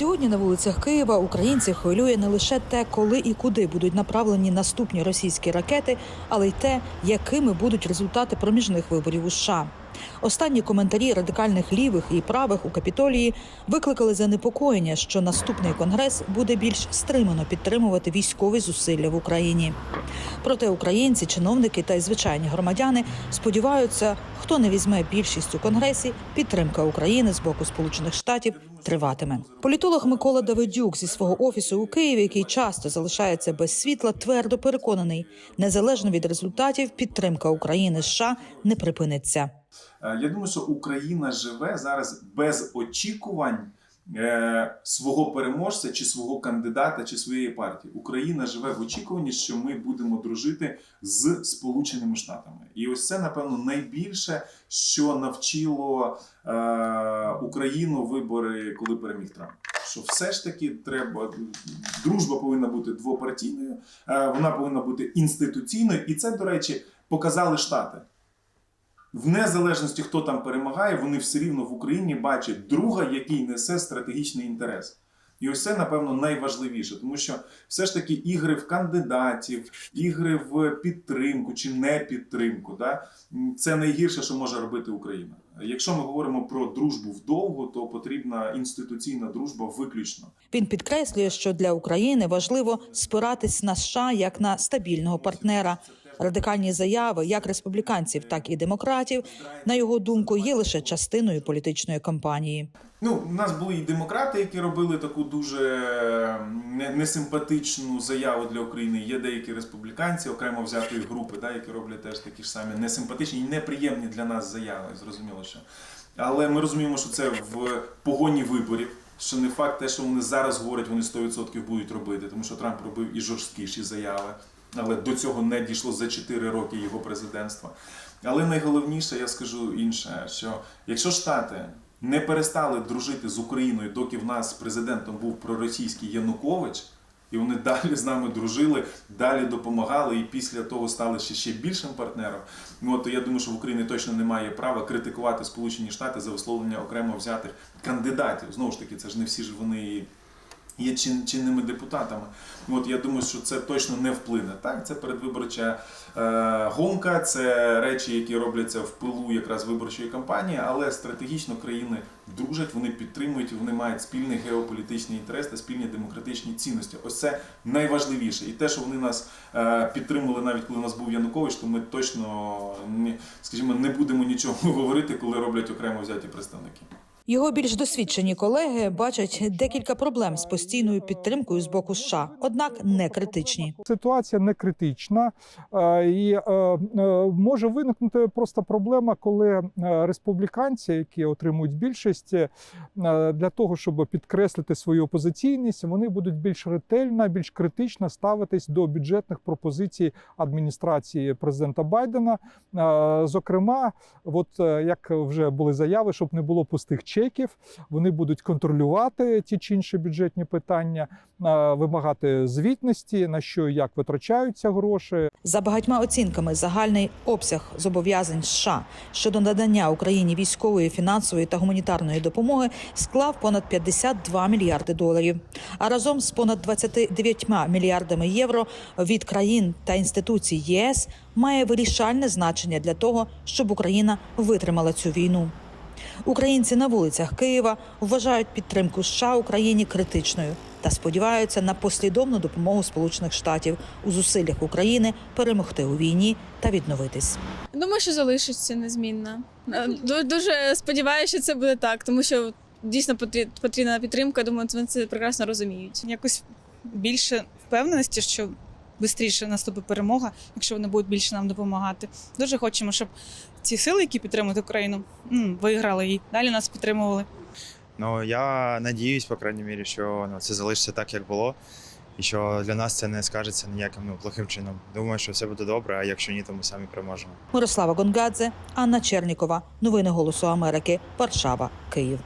Сьогодні на вулицях Києва українців хвилює не лише те, коли і куди будуть направлені наступні російські ракети, але й те, якими будуть результати проміжних виборів у США. Останні коментарі радикальних лівих і правих у капітолії викликали занепокоєння, що наступний конгрес буде більш стримано підтримувати військові зусилля в Україні. Проте українці, чиновники та й звичайні громадяни сподіваються, хто не візьме більшість у конгресі, підтримка України з боку Сполучених Штатів триватиме. Політолог Микола Давидюк зі свого офісу у Києві, який часто залишається без світла, твердо переконаний, незалежно від результатів, підтримка України США не припиниться. Е, Я думаю, що Україна живе зараз без очікувань е, свого переможця, чи свого кандидата, чи своєї партії. Україна живе в очікуванні, що ми будемо дружити з Сполученими Штатами. І ось це, напевно, найбільше, що навчило е, Україну вибори, коли переміг Трамп. Що все ж таки треба дружба повинна бути двопартійною, е, вона повинна бути інституційною, і це, до речі, показали Штати. В незалежності, хто там перемагає, вони все рівно в Україні бачать друга, який несе стратегічний інтерес. І ось це, напевно, найважливіше, тому що все ж таки ігри в кандидатів, ігри в підтримку чи не підтримку, да, це найгірше, що може робити Україна. Якщо ми говоримо про дружбу вдовго, то потрібна інституційна дружба виключно. Він підкреслює, що для України важливо спиратись на США як на стабільного партнера. Радикальні заяви як республіканців, так і демократів, на його думку, є лише частиною політичної кампанії. Ну, у нас були і демократи, які робили таку дуже несимпатичну заяву для України. Є деякі республіканці, окремо взятої групи, да, які роблять теж такі ж самі несимпатичні і неприємні для нас заяви. Зрозуміло, що. Але ми розуміємо, що це в погоні виборів. Що не факт те, що вони зараз говорять, вони 100% будуть робити, тому що Трамп робив і жорсткіші заяви, але до цього не дійшло за 4 роки його президентства. Але найголовніше, я скажу інше, що якщо Штати не перестали дружити з Україною, доки в нас президентом був проросійський Янукович, і вони далі з нами дружили, далі допомагали, і після того стали ще, ще більшим партнером. Ну, от я думаю, що в Україні точно немає права критикувати Сполучені Штати за висловлення окремо взятих кандидатів. Знову ж таки, це ж не всі ж вони є чин, чинними депутатами. От я думаю, що це точно не вплине. Так, це передвиборча е, гонка, це речі, які робляться в пилу якраз виборчої кампанії, але стратегічно країни дружать, вони підтримують, вони мають спільний геополітичний інтерес та спільні демократичні цінності. Ось це найважливіше. І те, що вони нас е, підтримували навіть коли у нас був Янукович, то ми точно не, скажімо, не будемо нічого говорити, коли роблять окремо взяті представники. Його більш досвідчені колеги бачать декілька проблем з постійною підтримкою з боку США, однак не критичні. Ситуація не критична е, і е, е, може виникнути просто проблема, коли республіканці, які отримують більшість, для того, щоб підкреслити свою опозиційність, вони будуть більш ретельно, більш критично ставитись до бюджетних пропозицій адміністрації президента Байдена. Зокрема, от як вже були заяви, щоб не було пустих чеків, вони будуть контролювати ті чи інші бюджетні питання, вимагати звітності, на що і як витрачаються гроші. За багатьма оцінками, загальний обсяг зобов'язань США щодо надання Україні військової, фінансової та гуманітарної допомоги склав понад 52 мільярди доларів. А разом з понад 29 мільярдами євро від країн та інституцій ЄС має вирішальне значення для того, щоб Україна витримала цю війну. Українці на вулицях Києва вважають підтримку США Україні критичною та сподіваються на послідовну допомогу Сполучених Штатів у зусиллях України перемогти у війні та відновитись. Думаю, що залишиться незмінна. Е, Дуже сподіваюся, що це буде так, тому що дійсно потрібна підтримка. Думаю, вони це прекрасно розуміють. якось більше впевненості, що швидше наступить перемога, якщо вони будуть більше нам допомагати. Дуже хочемо, щоб ці сили, які підтримують Україну, виграли і далі нас підтримували. Ну я надіюсь, по крайній мірі, що ну, це залишиться так, як було, і що для нас це не скажеться ніяким ну, плохим чином. Думаю, що все буде добре, а якщо ні, то ми самі переможемо. Мирослава Гонгадзе, Анна Чернікова. Новини Голосу Америки. Варшава, Київ.